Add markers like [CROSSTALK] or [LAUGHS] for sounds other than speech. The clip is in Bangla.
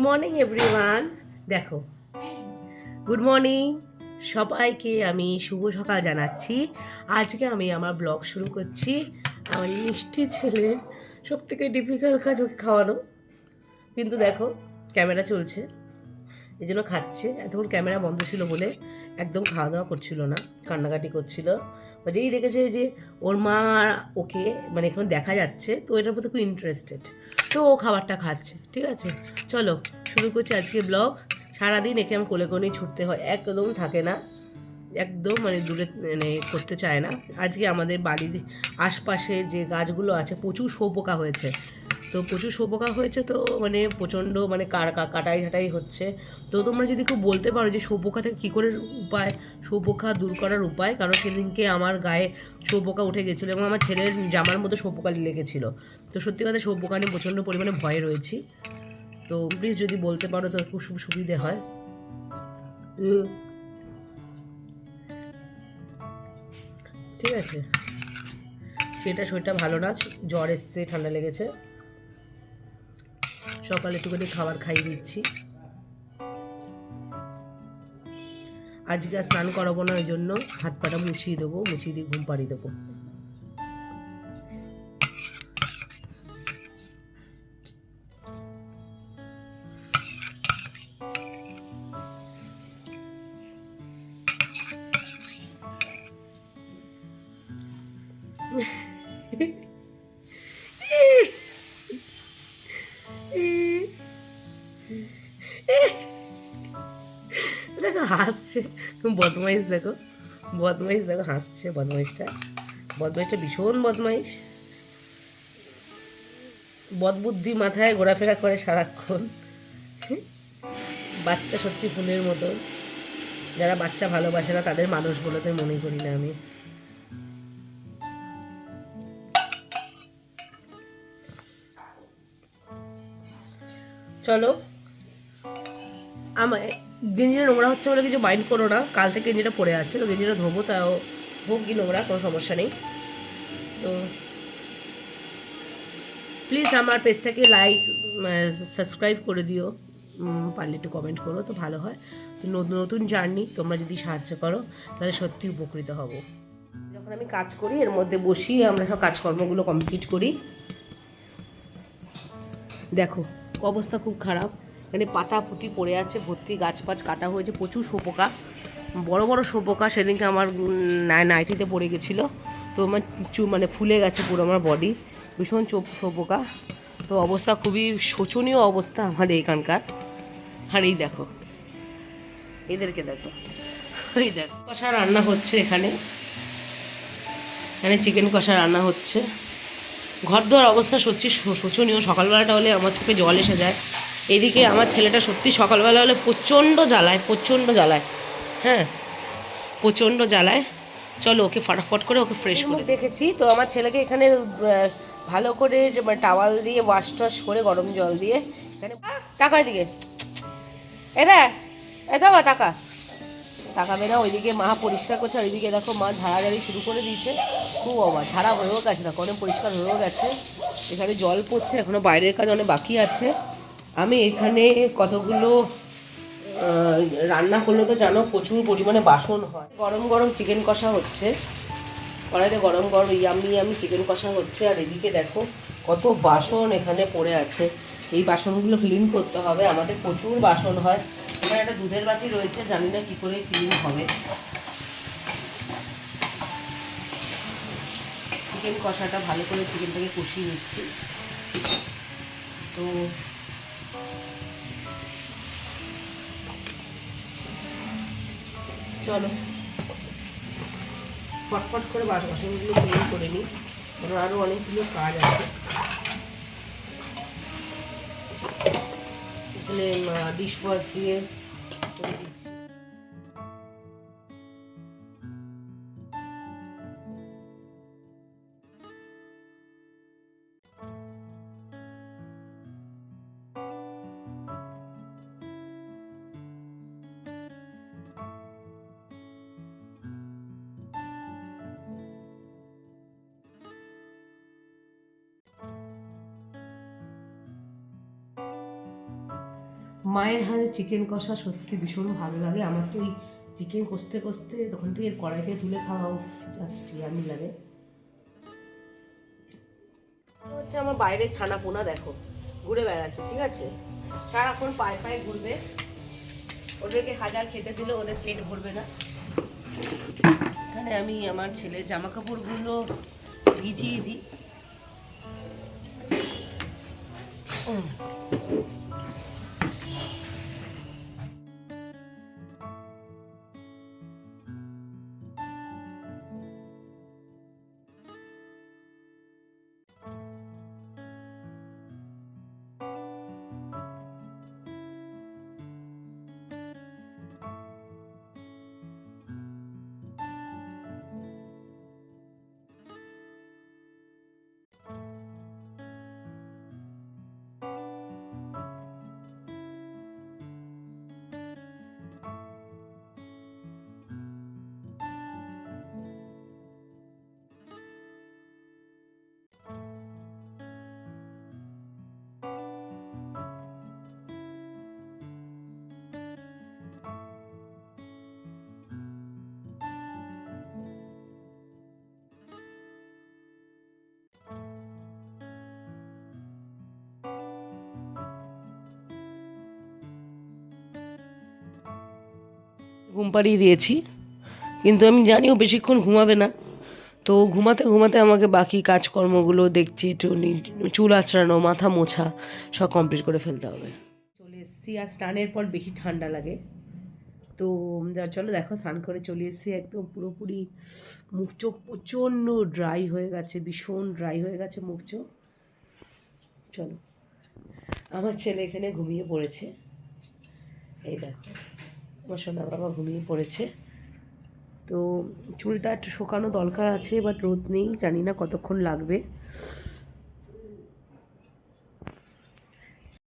মর্নিং এভরিওয়ান দেখো গুড মর্নিং সবাইকে আমি শুভ সকাল জানাচ্ছি। আজকে আমি আমার ব্লগ শুরু করছি আমার মিষ্টি ছেলে। সব থেকে ডিফিকাল্ট কাজ ওকে খাওয়ানো। কিন্তু দেখো ক্যামেরা চলছে। এই জন্য খাচ্ছে। এতক্ষণ ক্যামেরা বন্ধ ছিল বলে একদম খাওয়া দাওয়া করছিল না, কান্নাকাটি করছিল। যেই দেখেছে যে ওর মা ওকে মানে এখন দেখা যাচ্ছে, তো এটার প্রতি খুব ইন্টারেস্টেড তো ও খাবারটা খাচ্ছে, ঠিক আছে? চলো, শুরু করছি আজকে ব্লগ সারাদিন একে আমি কোলে কোলেই ছুটতে হয়, একদম থাকে না। একদম মানে দূরে মানে করতে চায় না। আজকে আমাদের বাড়ির আশপাশে যে গাছগুলো আছে, প্রচুর শোপোকা হয়েছে। তো প্রচুর শোপোকা হয়েছে তো মানে প্রচণ্ড মানে কার- কাটাই ঘাটাই হচ্ছে। তো তোমরা যদি কেউ বলতে পারো যে শোপোকা থেকে কী করে উপায় শোপোকা দূর করার উপায়? কারণ সেদিনকে আমার গায়ে শোপোকা উঠে গেছিল এবং আমার ছেলের জামার মধ্যে শোপোকা লেগেছিলো। তো সত্যি কথা শোপোকা নিয়ে প্রচণ্ড পরিমাণে ভয়ে রয়েছি। তো প্লিজ যদি বলতে পারো তো খুব সুবিধে হয়। ঠিক আছে। সেটা শরীরটা ভালো না, জ্বর এসছে, ঠান্ডা লেগেছে। সকালে একটুখানি খাবার খাইয়ে দিচ্ছি। আজকে আর স্নান করাবো না, ওই জন্য হাত পাটা মুছিয়ে দেবো, মুছিয়ে দিয়ে ঘুম পাড়িয়ে দেবো। [LAUGHS] দেখো হাসছে। বদমাইশ দেখো। বদমাইশ দেখো, হাসছে বদমাইশটা। বদমাইশটা ভীষণ বদমাইশ। বদবুদ্ধি মাথায় ঘোরাফেরা করে সারাক্ষণ। বাচ্চা সত্যি ফুলের মতো। যারা বাচ্চা ভালোবাসে না, তাদের মানুষ বলতে মনে করি না আমি। চলো আমার গেঞ্জিটা নোংরা হচ্ছে বলে কিছু মাইন্ড করো না। কাল থেকে গেঞ্জিটা পড়ে আছে, তো গেঞ্জিটা ধোবো তাও হোক কি নোংরা, কোনো সমস্যা নেই। তো প্লিজ আমার পেজটাকে লাইক সাবস্ক্রাইব করে দিও। পারলে একটু কমেন্ট করো, তো ভালো হয়। নতুন নতুন জার্নি তোমরা যদি সাহায্য করো, তাহলে সত্যি উপকৃত হব। যখন আমি কাজ করি, এর মধ্যে বসি আমরা সব কাজকর্মগুলো কমপ্লিট করি। দেখো, অবস্থা খুব খারাপ। মানে পাতা পুঁতি পড়ে আছে, ভর্তি গাছ ফাছ কাটা হয়েছে, প্রচুর শোপোকা। বড় বড় শোপোকা সেদিনকে আমার নাইটিতে পড়ে গেছিল। তো আমার চু মানে ফুলে গেছে পুরো আমার বডি ভীষণ চোপ, শোপোকা। তো অবস্থা খুবই শোচনীয় অবস্থা আমার এইখানকার। আর এই দেখো। এদেরকে দেখো। ওই দেখো। কষা রান্না হচ্ছে এখানে। এখানে চিকেন কষা রান্না হচ্ছে। ঘর দোয়ার অবস্থা সত্যি শোচনীয়। সকালবেলাটা হলে আমার চোখে জল এসে যায়। এদিকে আমার ছেলেটা সত্যি সকালবেলা হলে প্রচণ্ড জ্বালায় প্রচণ্ড জ্বালায়। হ্যাঁ প্রচণ্ড জ্বালায়। চলো ওকে ফটাফট করে ওকে ফ্রেশ করে দেখেছি তো আমার ছেলেকে এখানে ভালো করে টাওয়াল দিয়ে ওয়াশ টাশ করে গরম জল দিয়ে এখানে টাকা এদিকে। এদা এদা বা টাকা তাকাবে না ওইদিকে মা পরিষ্কার করছে আর ওইদিকে দেখো মা ঝাড়াঝাড়ি শুরু করে দিয়েছে। খুব অবাক ঝাড়া হয়েও গেছে দেখো অনেক পরিষ্কার হয়েও গেছে। এখানে জল পড়ছে এখনও বাইরের কাজ অনেক বাকি আছে। আমি এখানে কতগুলো রান্না করলে তো জানো প্রচুর পরিমাণে বাসন হয়। গরম গরম চিকেন কষা হচ্ছে। কড়াইতে গরম গরম ইয়ামি ইয়ামি চিকেন কষা হচ্ছে। আর এদিকে দেখো কত বাসন এখানে পড়ে আছে। এই বাসনগুলো ক্লিন করতে হবে। আমাদের প্রচুর বাসন হয়। এখানে একটা দুধের বাটি রয়েছে। জানি না কী করে ক্লিন হবে। চিকেন কষাটা ভালো করে চিকেনটাকে কষিয়ে নিচ্ছি। তো চলো। ফটফট করে বাস বাসনগুলো ক্লিন করে নিই। কারণ আরও অনেকগুলো কাজ আছে। এখানে ডিশ ওয়াশ দিয়ে করে দিচ্ছি। মায়ের হাতে চিকেন কষা সত্যি ভীষণ ভালো লাগে। আমার তো ওই চিকেন কষতে কষতে তখন থেকে কড়াইতে তুলে খাওয়া জাস্ট ইয়ামি লাগে। হচ্ছে আমার বাইরের ছানা পোনা, দেখো। ঘুরে বেড়াচ্ছে, ঠিক আছে? সারাক্ষণ পায়ে পায়ে ঘুরবে। ওদেরকে হাজার খেতে দিলে ওদের পেট ভরবে না। এখানে আমি আমার ছেলের জামা কাপড়গুলো ভিজিয়ে দিই। ঘুম পাড়িয়ে দিয়েছি। কিন্তু আমি জানি ও বেশিক্ষণ ঘুমাবে না। তো ঘুমাতে ঘুমাতে আমাকে বাকি কাজকর্মগুলো দেখছি, একটু চুল আঁচড়ানো মাথা মোছা, সব কমপ্লিট করে ফেলতে হবে। চলে এসেছি, আর স্নানের পর বেশি ঠান্ডা লাগে। তো যা, চলো দেখো, স্নান করে চলে এসেছি একদম পুরোপুরি মুখ চোখ প্রচণ্ড ড্রাই হয়ে গেছে, ভীষণ ড্রাই হয়ে গেছে মুখ চোখ। চলো, আমার ছেলে এখানে ঘুমিয়ে পড়েছে। এই দেখো। আমার সোনা বাবা ঘুমিয়ে পড়েছে। তো চুলটা একটু শুকানো দরকার আছে বাট রোদ নেই, জানি না কতক্ষণ লাগবে।